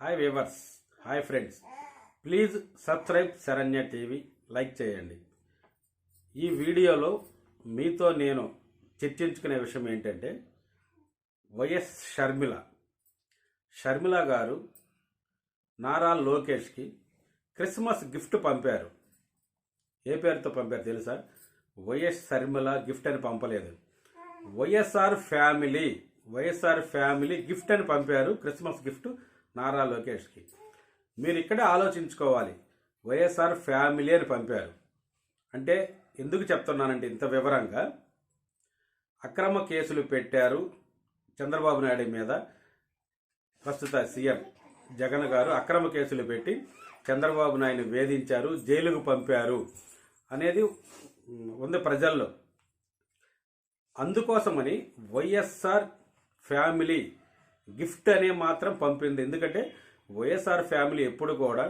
Hi viewers hi friends please subscribe Saranya TV like చేయండి. ఈ వీడియోలో మీతో నేను చర్చించుకునే విషయం ఏంటంటే వైఎస్ షర్మిల. షర్మిల గారు నారా లోకేష్కి క్రిస్మస్ గిఫ్ట్ పంపారు. ఏ పేరుతో పంపారు తెలుసా? వైఎస్ షర్మిల గిఫ్ట్ అని పంపలేదు. YSR family YSR family gift అని పంపారు క్రిస్మస్ గిఫ్ట్ నారా లోకేష్కి. మీరు ఇక్కడే ఆలోచించుకోవాలి. వైఎస్ఆర్ ఫ్యామిలీ అని పంపారు. అంటే ఎందుకు చెప్తున్నానంటే ఇంత వివరంగా అక్రమ కేసులు పెట్టారు చంద్రబాబు నాయుడు మీద. ప్రస్తుత సీఎం జగన్ గారు అక్రమ కేసులు పెట్టి చంద్రబాబు నాయుడు వేధించారు జైలుకు పంపారు అనేది ఉంది ప్రజల్లో. అందుకోసమని వైఎస్ఆర్ ఫ్యామిలీ గిఫ్ట్ అనే మాత్రం పంపింది. ఎందుకంటే వైఎస్ఆర్ ఫ్యామిలీ ఎప్పుడు కూడా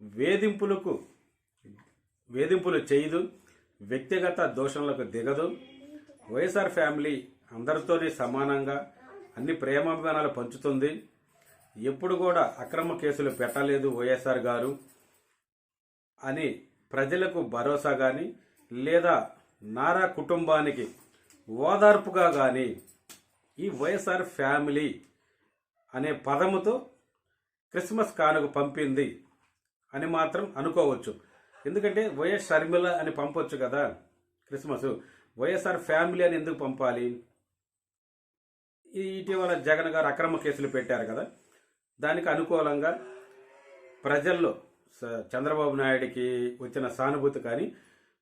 వేధింపులకు వేధింపులు చేయదు వ్యక్తిగత దోషణలకు దిగదు. వైఎస్ఆర్ ఫ్యామిలీ అందరితోనే సమానంగా అన్ని ప్రేమాభిమానాలు పంచుతుంది. ఎప్పుడు కూడా అక్రమ కేసులు పెట్టలేదు వైఎస్ఆర్ గారు అని ప్రజలకు భరోసా కానీ లేదా నారా కుటుంబానికి ఓదార్పుగా కానీ ఈ వైఎస్ఆర్ ఫ్యామిలీ అనే పదముతో క్రిస్మస్ కానుక పంపింది అని మాత్రం అనుకోవచ్చు. ఎందుకంటే వైఎస్ షర్మిల అని పంపొచ్చు కదా క్రిస్మస్. వైఎస్ఆర్ ఫ్యామిలీ అని ఎందుకు పంపాలి? ఈ ఇటీవల జగన్ గారు అక్రమ కేసులు పెట్టారు కదా. దానికి అనుకూలంగా ప్రజల్లో చంద్రబాబు నాయుడికి వచ్చిన సానుభూతి కానీ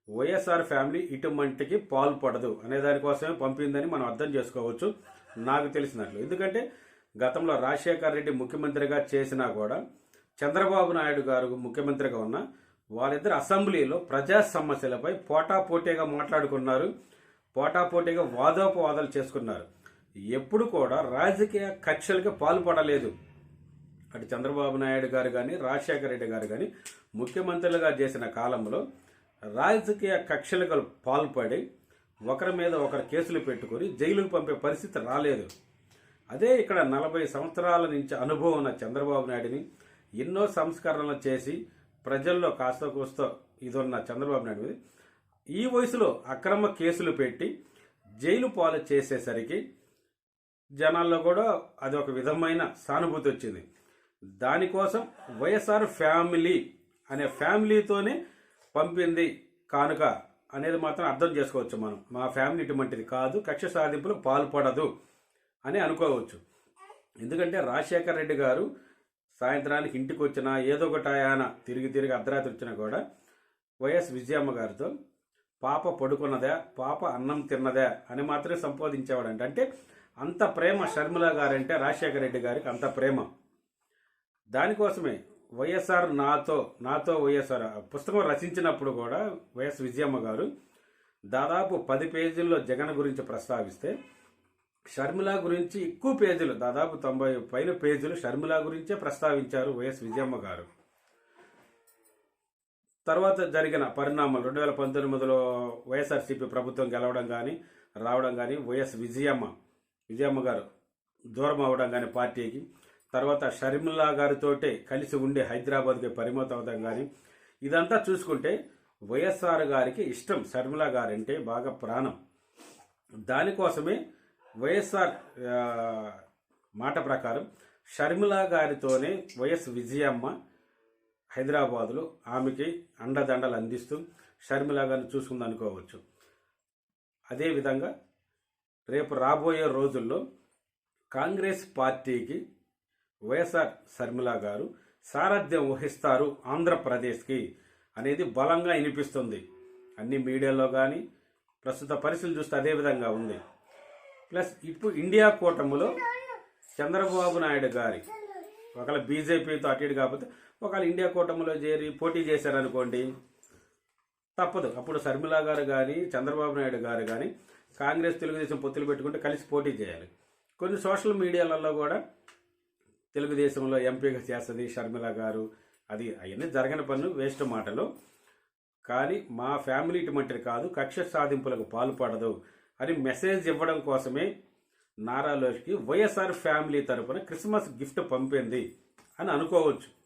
వైఎస్ఆర్ ఫ్యామిలీ ఇటువంటికి పాల్పడదు అనే దానికోసమే పంపిందని మనం అర్థం చేసుకోవచ్చు. నాకు తెలిసినట్లు. ఎందుకంటే గతంలో రాజశేఖర్ రెడ్డి ముఖ్యమంత్రిగా చేసినా కూడా చంద్రబాబు నాయుడు గారు ముఖ్యమంత్రిగా ఉన్న వాళ్ళిద్దరు అసెంబ్లీలో ప్రజా సమస్యలపై పోటాపోటీగా మాట్లాడుకున్నారు. పోటాపోటీగా వాదోపవాదాలు చేసుకున్నారు. ఎప్పుడు కూడా రాజకీయ కక్షలకి పాల్పడలేదు. అటు చంద్రబాబు నాయుడు గారు కానీ రాజశేఖర రెడ్డి గారు కానీ ముఖ్యమంత్రులుగా చేసిన కాలంలో రాజకీయ కక్షలకు పాల్పడి ఒకరి మీద ఒకరు కేసులు పెట్టుకొని జైలుకు పంపే పరిస్థితి రాలేదు. అదే ఇక్కడ నలభై సంవత్సరాల నుంచి అనుభవం ఉన్న చంద్రబాబు నాయుడిని ఎన్నో సంస్కరణలు చేసి ప్రజల్లో కాస్త కూస్తో ఇదొన్న చంద్రబాబు నాయుడు. ఈ వయసులో అక్రమ కేసులు పెట్టి జైలు పాలు చేసేసరికి జనాల్లో కూడా అది ఒక విధమైన సానుభూతి వచ్చింది. దానికోసం వైఎస్ఆర్ ఫ్యామిలీ అనే ఫ్యామిలీతోనే పంపింది కానుక అనేది మాత్రం అర్థం చేసుకోవచ్చు మనం. మా ఫ్యామిలీ ఇటువంటిది కాదు కక్ష సాధింపులు పాల్పడదు. అని అనుకోవచ్చు. ఎందుకంటే రాజశేఖర్ రెడ్డి గారు సాయంత్రానికి ఇంటికి వచ్చినా ఏదో ఒకటి ఆయన తిరిగి తిరిగి అర్ధరాత్రి వచ్చినా కూడా వైఎస్ విజయమ్మ గారితో పాప పడుకున్నదా పాప అన్నం తిన్నదా అని మాత్రమే సంబోధించేవాడంట. అంటే అంత ప్రేమ షర్మిల గారంటే రాజశేఖర రెడ్డి గారికి అంత ప్రేమ. దానికోసమే వైఎస్ఆర్ నాతో నాతో వైఎస్ఆర్ ఆ పుస్తకం రచించినప్పుడు కూడా వైఎస్ విజయమ్మ గారు దాదాపు పది పేజీల్లో జగన్ గురించి ప్రస్తావిస్తే షర్మిల గురించి ఎక్కువ పేజీలు దాదాపు తొంభై పైన పేజీలు షర్మిల గురించే ప్రస్తావించారు వైఎస్ విజయమ్మ గారు. తర్వాత జరిగిన పరిణామాలు రెండు వేల పంతొమ్మిదిలో వైఎస్ఆర్సీపీ ప్రభుత్వం గెలవడం కానీ రావడం కానీ వైఎస్ విజయమ్మ విజయమ్మ గారు దూరం అవ్వడం కానీ పార్టీకి తర్వాత షర్మిలా గారితోటే కలిసి ఉండి హైదరాబాద్కి పరిమితం అవడం కానీ ఇదంతా చూసుకుంటే వైఎస్ఆర్ గారికి ఇష్టం షర్మిలా గారంటే బాగా ప్రాణం. దానికోసమే వైఎస్ఆర్ మాట ప్రకారం షర్మిల గారితోనే వైఎస్ విజయమ్మ హైదరాబాదులో ఆమెకి అండదండలు అందిస్తూ షర్మిల గారిని చూసుకుంది అనుకోవచ్చు. అదేవిధంగా రేపు రాబోయే రోజుల్లో కాంగ్రెస్ పార్టీకి వైఎస్ఆర్ షర్మిల గారు సారథ్యం వహిస్తారు ఆంధ్రప్రదేశ్కి అనేది బలంగా వినిపిస్తుంది. అన్ని మీడియాలో కానీ ప్రస్తుత పరిస్థితులు చూస్తే అదే విధంగా ఉంది. ప్లస్ ఇప్పుడు ఇండియా కూటమిలో చంద్రబాబు నాయుడు గారి ఒకవేళ బీజేపీతో అటు ఇటు కాకపోతే ఒకవేళ ఇండియా కూటమిలో చేరి పోటీ చేశారనుకోండి తప్పదు. అప్పుడు శర్మిల గారు కానీ చంద్రబాబు నాయుడు గారు కానీ కాంగ్రెస్ తెలుగుదేశం పొత్తులు పెట్టుకుంటే కలిసి పోటీ చేయాలి. కొన్ని సోషల్ మీడియాలలో కూడా తెలుగుదేశంలో ఎంపీగా చేస్తుంది షర్మిల గారు. అది అవన్నీ జరగని పనులు వేస్ట్ మాటలు. కానీ మా ఫ్యామిలీ ఇటువంటిది కాదు కక్ష సాధింపులకు పాల్పడదు. అని మెసేజ్ ఇవ్వడం కోసమే నారా లోకేష్కి వైఎస్ఆర్ ఫ్యామిలీ తరపున క్రిస్మస్ గిఫ్ట్ పంపింది అని అనుకోవచ్చు.